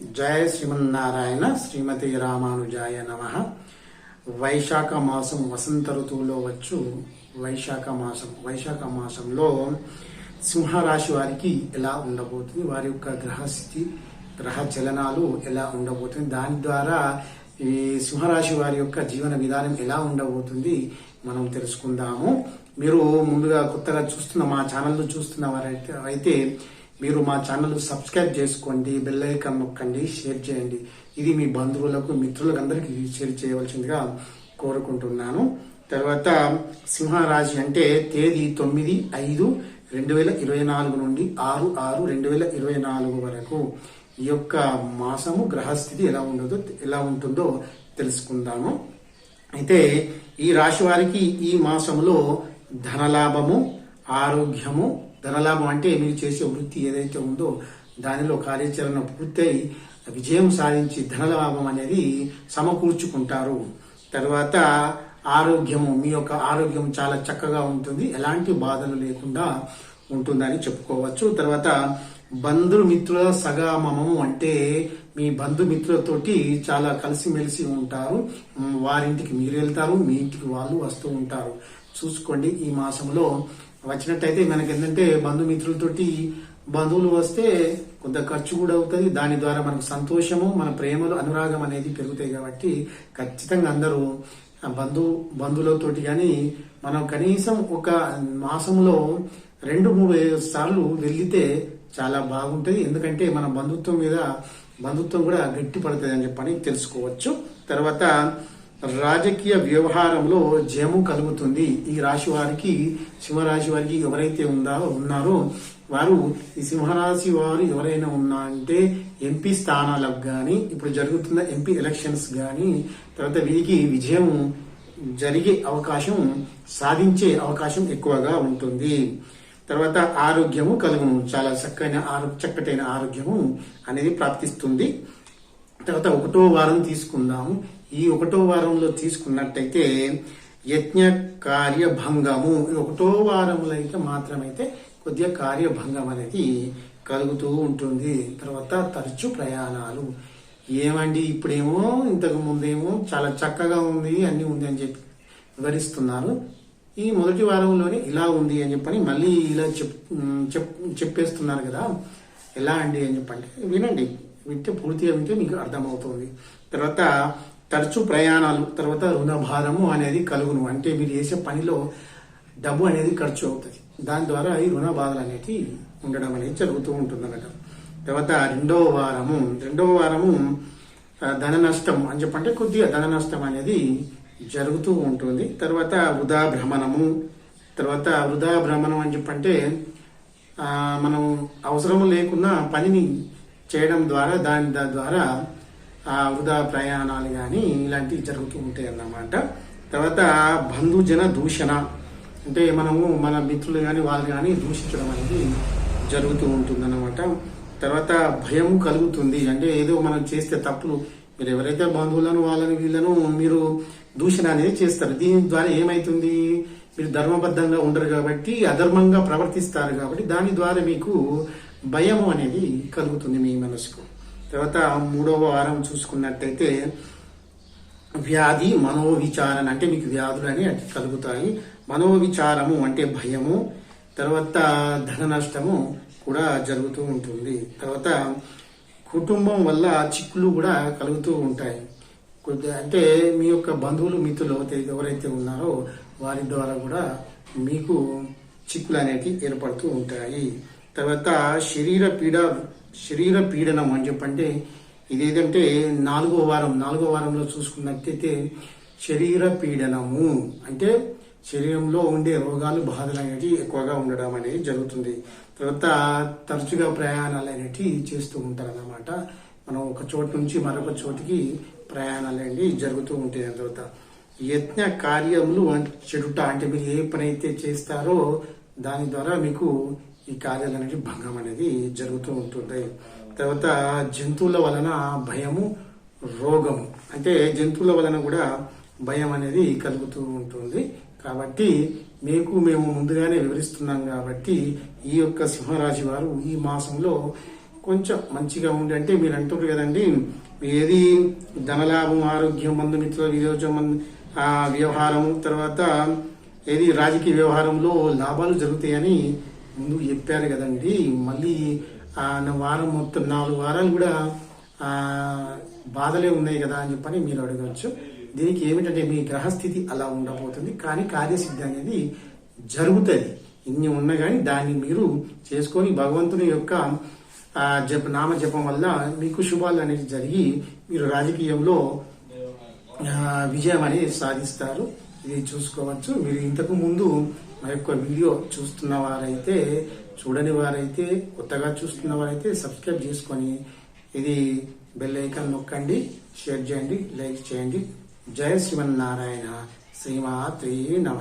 జయ శ్రీమన్నారాయణ శ్రీమతి రామానుజాయ నమ. వైశాఖ మాసం వసంత ఋతువులో వచ్చు వైశాఖ మాసం వైశాఖ మాసంలో సింహరాశి వారికి ఎలా ఉండబోతుంది వారి యొక్క గ్రహస్థితి గ్రహ చలనాలు ఎలా ఉండబోతుంది దాని ద్వారా ఈ సింహరాశి వారి యొక్క జీవన విధానం ఎలా ఉండబోతుంది మనం తెలుసుకుందాము. మీరు ముందుగా కొత్తగా చూస్తున్న మా ఛానల్ చూస్తున్న వారైతే అయితే మీరు మా ఛానల్ సబ్స్క్రైబ్ చేసుకోండి బెల్ ఐకాన్ నొక్కండి షేర్ చేయండి. ఇది మీ బంధువులకు మిత్రులకు అందరికీ షేర్ చేయవలసిందిగా కోరుకుంటున్నాను. తర్వాత సింహరాశి అంటే తేదీ తొమ్మిది ఐదు రెండు వేల ఇరవై నాలుగు నుండి ఆరు ఆరు రెండు వేల ఇరవై నాలుగు వరకు. ఈ యొక్క మాసము గ్రహస్థితి ఎలా ఉండదో ఎలా ఉంటుందో తెలుసుకుందాము. అయితే ఈ రాశి వారికి ఈ మాసంలో ధనలాభము ఆరోగ్యము ధనలాభం అంటే మీరు చేసే వృత్తి ఏదైతే ఉందో దానిలో కార్యాచరణ పూర్తయి విజయం సాధించి ధనలాభం అనేది సమకూర్చుకుంటారు. తర్వాత ఆరోగ్యము మీ యొక్క ఆరోగ్యం చాలా చక్కగా ఉంటుంది. ఎలాంటి బాధలు లేకుండా ఉంటుందని చెప్పుకోవచ్చు. తర్వాత బంధుమిత్రుల సగామము అంటే మీ బంధుమిత్రులతోటి చాలా కలిసిమెలిసి ఉంటారు. వారింటికి మీరు వెళ్తారు మీ ఇంటికి వాళ్ళు వస్తూ ఉంటారు. చూసుకోండి ఈ మాసంలో వచ్చినట్టయితే మనకి ఏంటంటే బంధుమిత్రులతోటి బంధువులు వస్తే కొంత ఖర్చు కూడా అవుతుంది. దాని ద్వారా మనకు సంతోషము మన ప్రేమలు అనురాగం అనేది పెరుగుతాయి కాబట్టి ఖచ్చితంగా అందరూ బంధు బంధువులతోటి కానీ మనం కనీసం ఒక మాసంలో రెండు మూడు సార్లు వెళ్తే చాలా బాగుంటుంది. ఎందుకంటే మన బంధుత్వం మీద బంధుత్వం కూడా గట్టి పడుతుంది అని చెప్పని తెలుసుకోవచ్చు. తర్వాత రాజకీయ వ్యవహారంలో జయము కలుగుతుంది. ఈ రాశి వారికి సింహరాశి వారికి ఎవరైతే ఉన్నారో ఉన్నారో వారు ఈ సింహరాశి వారు ఎవరైనా ఉన్నా అంటే ఎంపీ స్థానాలకు కానీ ఇప్పుడు జరుగుతున్న ఎంపీ ఎలక్షన్స్ కానీ తర్వాత వీరికి విజయం జరిగే అవకాశం సాధించే అవకాశం ఎక్కువగా ఉంటుంది. తర్వాత ఆరోగ్యము కలుగును. చాలా చక్కైన ఆరో చక్కటైన ఆరోగ్యము అనేది ప్రాప్తిస్తుంది. తర్వాత ఒకటో వారం తీసుకుందాము. ఈ ఒకటో వారంలో తీసుకున్నట్టయితే యజ్ఞ కార్యభంగము. ఒకటో వారంలో అయితే మాత్రమైతే కొద్దిగా కార్యభంగం అనేది కలుగుతూ ఉంటుంది. తర్వాత తరచు ప్రయాణాలు. ఏమండి ఇప్పుడేమో ఇంతకు ముందేమో చాలా చక్కగా ఉంది అన్నీ ఉంది అని చెప్పి వివరిస్తున్నారు. ఈ మొదటి వారంలోనే ఇలా ఉంది అని చెప్పని మళ్ళీ ఇలా చెప్ చెప్ చెప్పేస్తున్నారు కదా. ఎలా అండి అని చెప్పంటే వినండి. వింటే పూర్తిగా వింటే మీకు అర్థమవుతుంది. తర్వాత తరచు ప్రయాణాలు తర్వాత రుణభారము అనేది కలుగును. అంటే మీరు చేసే పనిలో డబ్బు అనేది ఖర్చు అవుతుంది. దాని ద్వారా ఈ రుణ బాధలు అనేది ఉండడం అనేది జరుగుతూ ఉంటుంది అన్నమాట. తర్వాత రెండవ వారము రెండవ వారము ధన నష్టం అని చెప్పంటే కొద్దిగా ధన నష్టం అనేది జరుగుతూ ఉంటుంది. తర్వాత వృధా భ్రమణము. తర్వాత వృధా భ్రమణం అని చెప్పంటే మనం అవసరం లేకున్నా పనిని చేయడం ద్వారా దాని ద్వారా ఆ వృధా ప్రయాణాలు కానీ ఇలాంటివి జరుగుతూ ఉంటాయి అన్నమాట. తర్వాత బంధుజన దూషణ. అంటే మనము మన మిత్రులు కానీ వాళ్ళు కానీ దూషించడం అనేది జరుగుతూ ఉంటుంది అన్నమాట తర్వాత భయం కలుగుతుంది. అంటే ఏదో మనం చేస్తే తప్పులు మీరు ఎవరైతే బంధువులను వాళ్ళని వీళ్ళను మీరు దూషణ అనేది చేస్తారు దీని ద్వారా ఏమైతుంది? మీరు ధర్మబద్ధంగా ఉండరు కాబట్టి అధర్మంగా ప్రవర్తిస్తారు కాబట్టి దాని ద్వారా మీకు భయం అనేది కలుగుతుంది మీ మనసుకు. తర్వాత మూడవ వారం చూసుకున్నట్టయితే వ్యాధి మనోవిచారణ అంటే మీకు వ్యాధులు అని కలుగుతాయి. మనోవిచారము అంటే భయము తర్వాత ధన నష్టము కూడా జరుగుతూ ఉంటుంది. తర్వాత కుటుంబం వల్ల చిక్కులు కూడా కలుగుతూ ఉంటాయి. కొద్దిగా అంటే మీ యొక్క బంధువులు మిత్రులు ఎవరైతే- ఎవరైతే ఉన్నారో వారి ద్వారా కూడా మీకు చిక్కులు అనేవి ఏర్పడుతూ ఉంటాయి. తర్వాత శరీర పీడ శరీర పీడనం అని చెప్పంటే ఇదేంటంటే నాలుగో వారం నాలుగో వారంలో చూసుకున్నట్టయితే శరీర పీడనము. అంటే శరీరంలో ఉండే రోగాలు బాధలు అనేవి ఎక్కువగా ఉండడం అనేది జరుగుతుంది. తర్వాత తరచుగా ప్రయాణాలు అనేటివి చేస్తూ ఉంటారు అన్నమాట మనం ఒక చోటు నుంచి మరొక చోటికి ప్రయాణాలు అనేవి జరుగుతూ ఉంటాయి దాని తర్వాత. యజ్ఞ కార్యములు చెడుట అంటే మీరు ఏ పని అయితే చేస్తారో దాని ద్వారా మీకు ఈ కార్యాలు అనేది భంగం అనేది జరుగుతూ ఉంటుంది. తర్వాత జంతువుల వలన భయము రోగము. అంటే జంతువుల వలన కూడా భయం అనేది కలుగుతూ ఉంటుంది. కాబట్టి మీకు మేము ముందుగానే వివరిస్తున్నాం కాబట్టి ఈ యొక్క సింహరాశి వారు ఈ మాసంలో కొంచెం మంచిగా ఉండి అంటే మీరు అంటారు కదండి ఏది ధనలాభం ఆరోగ్యం బంధుమిత్రుల విరోజం వ్యవహారం తర్వాత ఏది రాజకీయ వ్యవహారంలో లాభాలు జరుగుతాయని ముందు చెప్పారు కదండి. మళ్ళీ ఆ నా వారం మొత్తం నాలుగు వారాలు కూడా బాధలే ఉన్నాయి కదా అని చెప్పని మీరు అడగవచ్చు. దీనికి ఏమిటంటే మీ గ్రహస్థితి అలా ఉండబోతుంది. కానీ కార్యసిద్ధి అనేది జరుగుతుంది. ఇన్ని ఉన్నా కానీ దాన్ని మీరు చేసుకొని భగవంతుని యొక్క జప నామ జపం వల్ల మీకు శుభాలు అనేది జరిగి మీరు రాజకీయంలో విజయం అనేది సాధిస్తారు. ఇది చూసుకోవచ్చు. మీరు ఇంతకు ముందు మా యొక్క వీడియో చూస్తున్న వారైతే చూడని వారైతే కొత్తగా చూస్తున్న వారైతే సబ్స్క్రైబ్ చేసుకొని ఇది బెల్ ఐకాన్ నొక్కండి షేర్ చేయండి లైక్ చేయండి. జయ శ్రీమన్నారాయణ శ్రీమాత్రే నమ.